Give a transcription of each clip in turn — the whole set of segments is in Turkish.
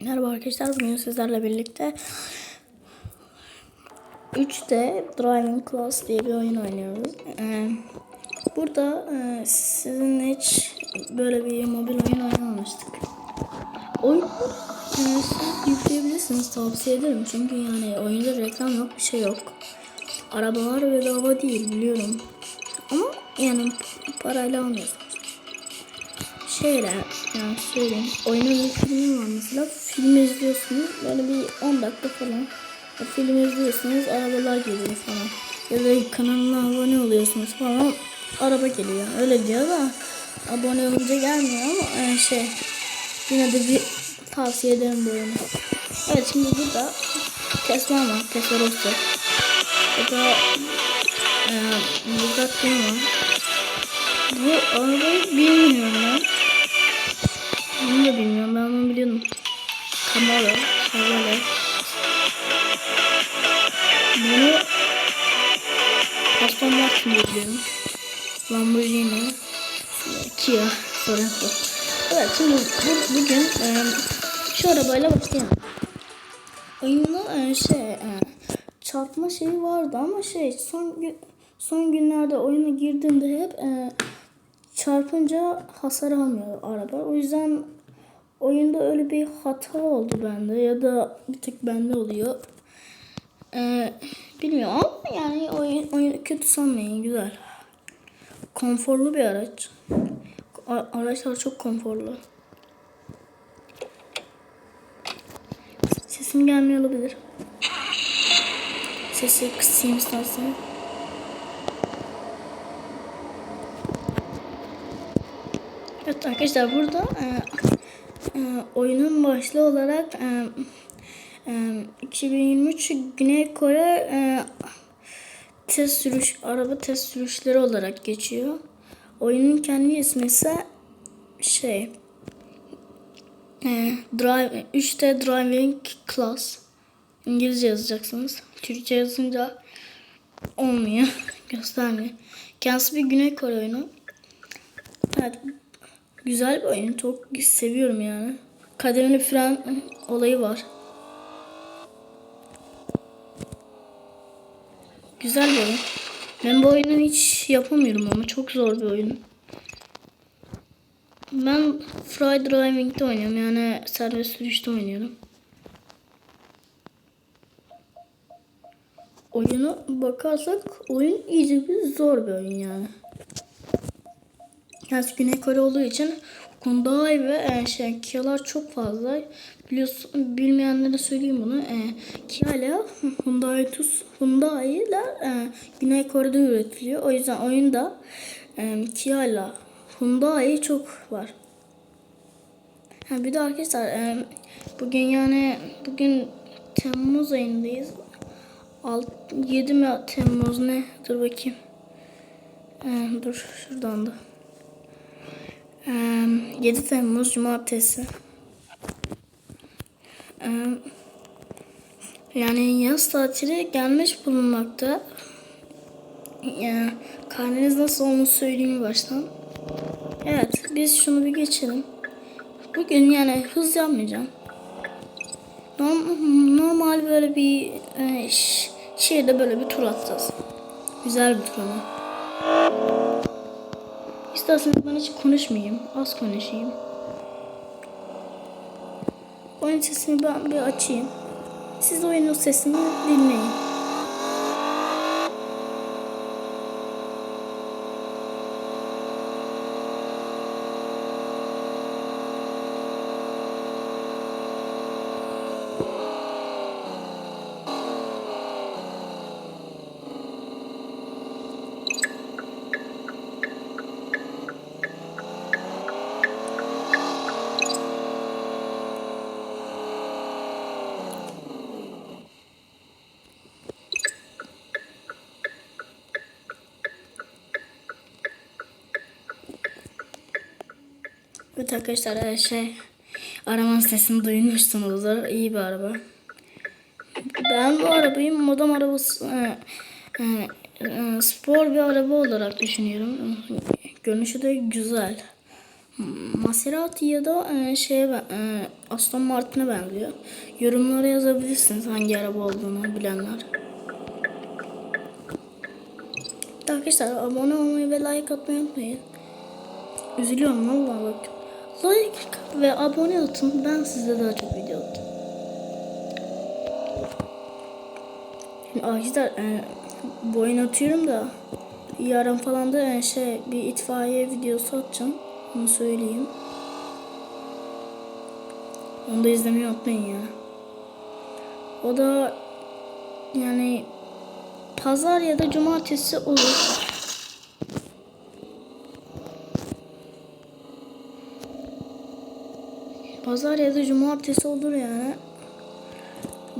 Merhaba arkadaşlar bugün sizlerle birlikte 3D Driving Class diye bir oyun oynuyoruz. Ee, burada e, sizinle hiç böyle bir mobil oyun oynamamıştık. Oyun siz yükleyebilirsiniz tavsiye ederim çünkü yani oyunda reklam yok bir şey yok. Arabalar bedava değil biliyorum. Ama yani parayla almıyorsunuz şeyler yani söyleyeyim. Oyunun bir filmi var mesela. Filmi izliyorsunuz. Böyle bir 10 dakika falan. O filmi izliyorsunuz. Arabalar geliyor falan. Ya da kanalına abone oluyorsunuz falan. Araba geliyor. Öyle diyor da abone olunca gelmiyor ama yani şey yine de bir tavsiye ederim bu oyunu. Evet şimdi burada Tesla var. Tesla Roadster. Burada e, Bugatti var. Bu arabayı bilmiyorum ben. Oyunda e, şey e, çarpma şeyi vardı ama şey son son günlerde oyuna girdiğimde hep e, çarpınca hasar almıyor araba. O yüzden oyunda öyle bir hata oldu bende ya da bir tek bende oluyor. Ee, bilmiyorum ama yani oyun, oyun kötü sanmayın güzel. Konforlu bir araç. Araçlar çok konforlu. Sesim gelmiyor olabilir. Sesi kısayım istersen. Evet arkadaşlar burada e, e, oyunun başlığı olarak e, e, 2023 Güney Kore e, test sürüş araba test sürüşleri olarak geçiyor. Oyunun kendi ismi ise şey e, drive 3D Driving Class İngilizce yazacaksınız. Türkçe yazınca olmuyor. Göstermiyor. Kendisi bir Güney Kore oyunu. Evet. Güzel bir oyun. Çok seviyorum yani. Kademeli fren olayı var. Güzel bir oyun. Ben bu oyunu hiç yapamıyorum ama çok zor bir oyun. Ben Fry Driving'de oynuyorum yani serbest sürüşte oynuyorum. Oyunu bakarsak oyun iyice bir zor bir oyun yani. Yani Güney Kore olduğu için Hyundai ve e, şey Kia'lar çok fazla. Biliyorsun, bilmeyenlere söyleyeyim bunu. E, Kia ile Hyundai Tus Hyundai ile e, Güney Kore'de üretiliyor. O yüzden oyunda e, Kia ile Hyundai çok var. Ha, bir de arkadaşlar e, bugün yani bugün Temmuz ayındayız. 6, 7 mi Temmuz ne? Dur bakayım. E, dur şuradan da. Ee, 7 Temmuz Cumartesi. Ee, yani yaz tatili gelmiş bulunmakta. Yani karneniz nasıl onu söyleyeyim baştan. Evet biz şunu bir geçelim. Bugün yani hız yapmayacağım. Norm- Normal böyle bir e, şehirde böyle bir tur atacağız. Güzel bir tur ama. İsterseniz ben hiç konuşmayayım. Az konuşayım. Oyun sesini ben bir açayım. Siz oyunun sesini dinleyin. Evet arkadaşlar her şey arabanın sesini duymuşsunuzdur. İyi bir araba. Ben bu arabayı modam arabası e, e, e, spor bir araba olarak düşünüyorum. Görünüşü de güzel. Maserati ya da e, şeye e, Aston Martin'e benziyor. Yorumlara yazabilirsiniz hangi araba olduğunu bilenler. Arkadaşlar abone olmayı ve like atmayı unutmayın. Üzülüyorum vallahi bak. Like ve abone atın ben size daha çok video atayım. Arkadaşlar e, bu oyunu atıyorum da yarın falan da e, şey bir itfaiye videosu atacağım. Onu söyleyeyim. Onu da izlemeyi unutmayın ya. O da yani pazar ya da cumartesi olur. Pazar ya da cumartesi olur yani.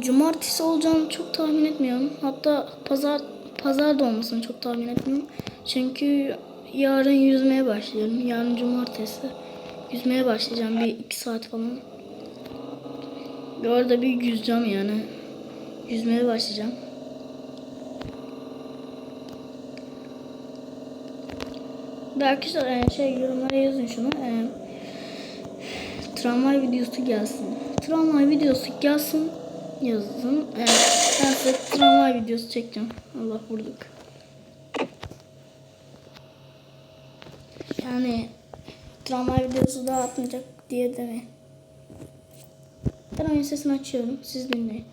Cumartesi olacağını çok tahmin etmiyorum. Hatta pazar pazar da olmasını çok tahmin etmiyorum. Çünkü yarın yüzmeye başlıyorum. Yarın cumartesi. Yüzmeye başlayacağım bir iki saat falan. Bir orada bir yüzeceğim yani. Yüzmeye başlayacağım. Ve arkadaşlar e, şey yorumlara yazın şunu. Tramvay videosu gelsin. Tramvay videosu gelsin yazın. E, ben size tramvay videosu çekeceğim. Allah vurduk. Yani tramvay videosu daha atmayacak diye demeyin. Ben oyun sesini açıyorum. Siz dinleyin.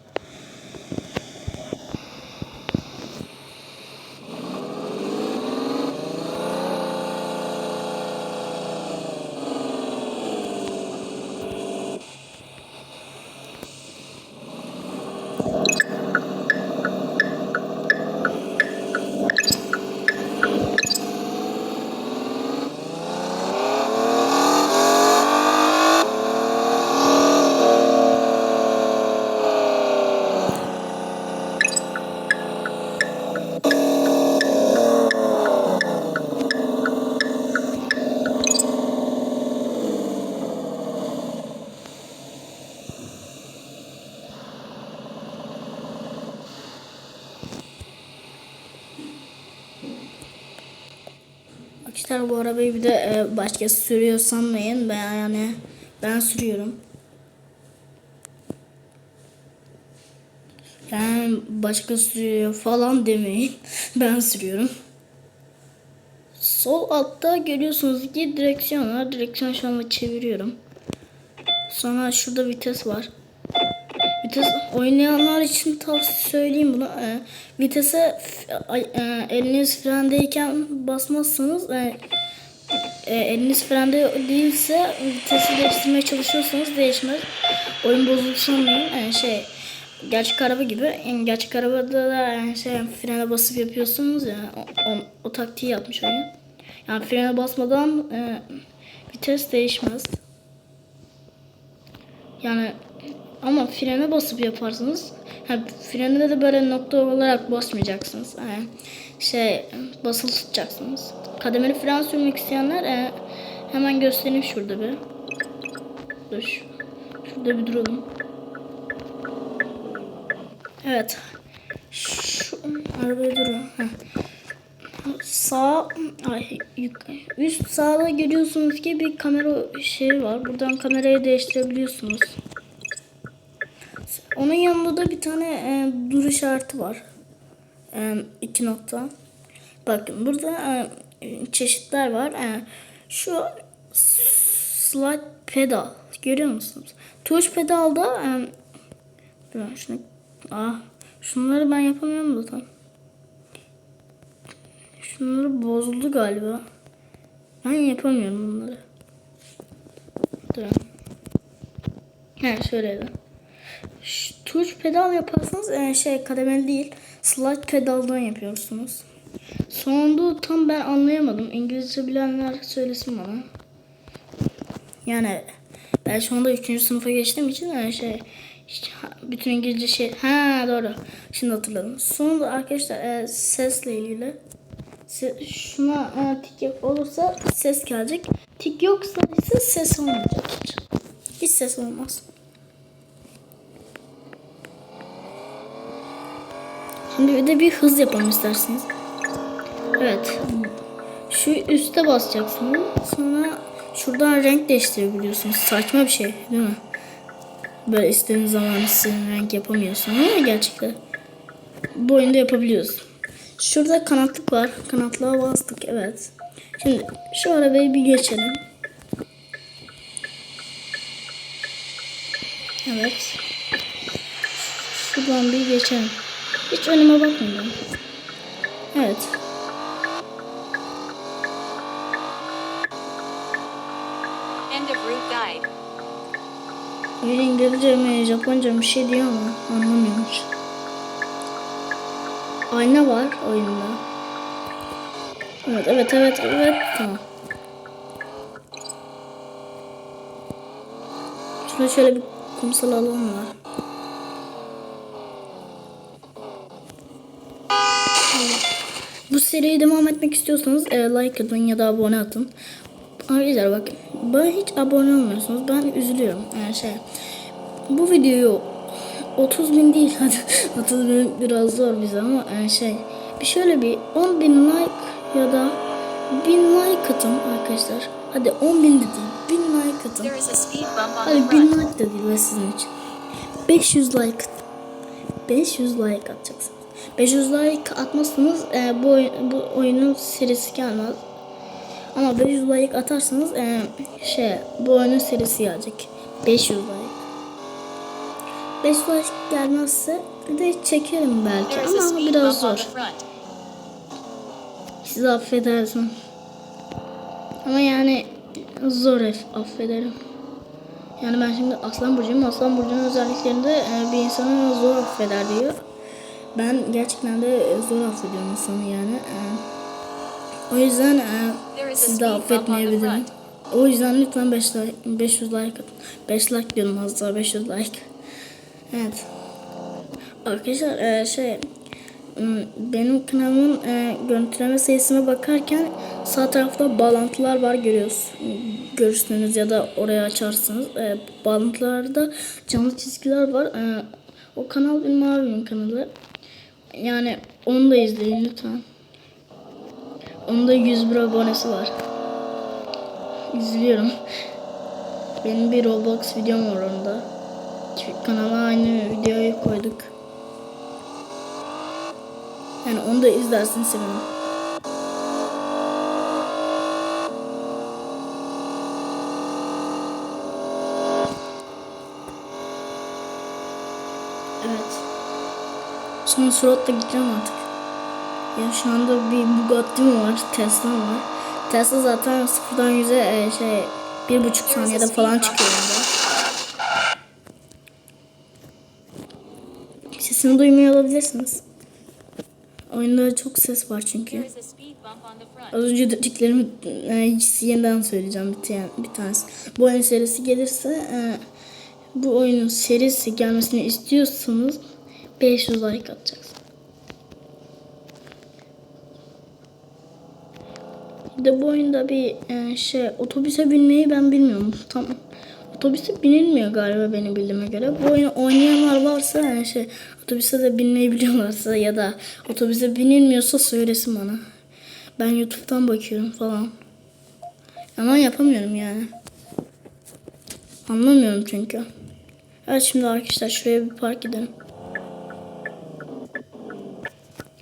Arkadaşlar arabayı bir de e, başkası sürüyor sanmayın. Ben yani ben sürüyorum. Yani başka sürüyor falan demeyin. ben sürüyorum. Sol altta görüyorsunuz ki direksiyon var. Direksiyon şu anda çeviriyorum. Sonra şurada vites var. Vites oynayanlar için tavsiye söyleyeyim bunu. Ee, vitese e, eliniz frendeyken basmazsanız e, e, eliniz frende değilse vitesi değiştirmeye çalışıyorsanız değişmez. Oyun bozuldu sanmayın. Yani şey gerçek araba gibi. Yani gerçek arabada da yani şey frene basıp yapıyorsunuz ya. O, o, o taktiği yapmış oyun. Yani frene basmadan e, vites değişmez. Yani ama frene basıp yaparsınız. Ha, frene de böyle nokta olarak basmayacaksınız. Yani şey basılı tutacaksınız. Kademeli fren sürmek isteyenler e, hemen göstereyim şurada bir. Dur. şu- Şurada bir duralım. Evet. Şu arabaya durun. Sağ ay, üst sağda görüyorsunuz ki bir kamera şey var. Buradan kamerayı değiştirebiliyorsunuz. Onun yanında da bir tane e, dur işareti var. E, iki nokta. Bakın burada e, çeşitler var. E, şu slide pedal görüyor musunuz? Tuş pedalda e, dur, şunu, ah, şunları ben yapamıyorum tam. Şunları bozuldu galiba. Ben yapamıyorum bunları. Dur. He şöyle de. Tuş pedal yaparsanız e, şey kademeli değil. Slide pedaldan yapıyorsunuz. Sonunda tam ben anlayamadım. İngilizce bilenler söylesin bana. Yani ben şu anda 3. sınıfa geçtiğim için yani şey işte bütün İngilizce şey ha doğru şimdi hatırladım. Sonunda arkadaşlar e, sesle ilgili şuna e, tik olursa ses gelecek. Tik yoksa ise ses olmayacak. Hiç ses olmaz. Şimdi bir de bir hız yapalım isterseniz. Evet. Şu üste basacaksınız. Sonra Şuradan renk değiştirebiliyorsunuz. Saçma bir şey değil mi? Böyle istediğiniz zaman istediğin renk yapamıyorsun ama gerçekten bu oyunda yapabiliyoruz. Şurada kanatlık var. Kanatlığa bastık evet. Şimdi şu arabayı bir geçelim. Evet. Şuradan bir geçelim. Hiç önüme bakmıyorum. Evet. End of route guide. Oyun İngilizce mi Japonca bir şey diyor ama anlamıyorum hiç. Ayna var oyunda. Evet evet evet evet tamam. Şurada şöyle bir kumsal alan var. Bu seriyi devam etmek istiyorsanız e, like atın ya da abone atın. Arkadaşlar bakın bana hiç abone olmuyorsunuz. Ben üzülüyorum. Yani şey bu videoyu 30 bin değil hadi 30 bin biraz zor bize ama yani şey bir şöyle bir 10 bin like ya da 1000 like atın arkadaşlar. Hadi 10 bin de değil 1000 like atın. Hadi the 1000 front. like de değil ve sizin için. 500 like 500 like atacaksınız. 500 like atmazsanız e, bu, bu oyunun serisi gelmez. Ama 500 like atarsanız e, şey bu oyunun serisi gelecek. 500 like. 500 like gelmezse de çekerim belki ama biraz zor. Sizi affedersin. Ama yani zor affederim. Yani ben şimdi Aslan Burcu'yum. Aslan Burcu'nun özelliklerinde e, bir insanı zor affeder diyor. Ben gerçekten de e, zor affediyorum insanı yani. E, o yüzden e, sizi de affetmeyebilirim. O yüzden lütfen 5 like, 500 like atın. 5 like diyorum az daha 500 like. Evet. Arkadaşlar şey benim kanalımın görüntüleme sayısına bakarken sağ tarafta bağlantılar var görüyoruz. Görürsünüz ya da oraya açarsınız. Bağlantılarda canlı çizgiler var. O kanal benim abimin kanalı. Yani onu da izleyin lütfen. Onun da 101 abonesi var. İzliyorum. Benim bir Roblox videom var onda. Kanala aynı videoyu koyduk. Yani onu da izlersin sevinirim. Evet. Son suratla gideceğim artık. Ya şu anda bir Bugatti'm var, Tesla'm var. Tesla zaten sıfırdan yüze e, şey bir buçuk saniyede falan çıkıyor. onda. Sesini duymuyor olabilirsiniz. Oyunda çok ses var çünkü. Az önce dediklerimi e, yeniden söyleyeceğim bir, tane, bir tanesi. Bu oyun serisi gelirse e, bu oyunun serisi gelmesini istiyorsanız 500 like atacaksınız. Bir de bu oyunda bir e, şey otobüse binmeyi ben bilmiyorum. Tam otobüse binilmiyor galiba benim bildiğime göre. Bu oyunu oynayanlar varsa yani şey otobüse de binmeyi biliyorlarsa ya da otobüse binilmiyorsa söylesin bana. Ben YouTube'dan bakıyorum falan. Ama yapamıyorum yani. Anlamıyorum çünkü. Evet şimdi arkadaşlar şuraya bir park edelim.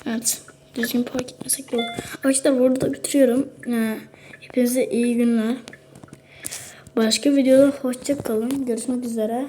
Evet. Düzgün park etmesek de olur. Arkadaşlar burada da bitiriyorum. Ee, hepinize iyi günler. Başka videoda hoşça kalın. Görüşmek üzere.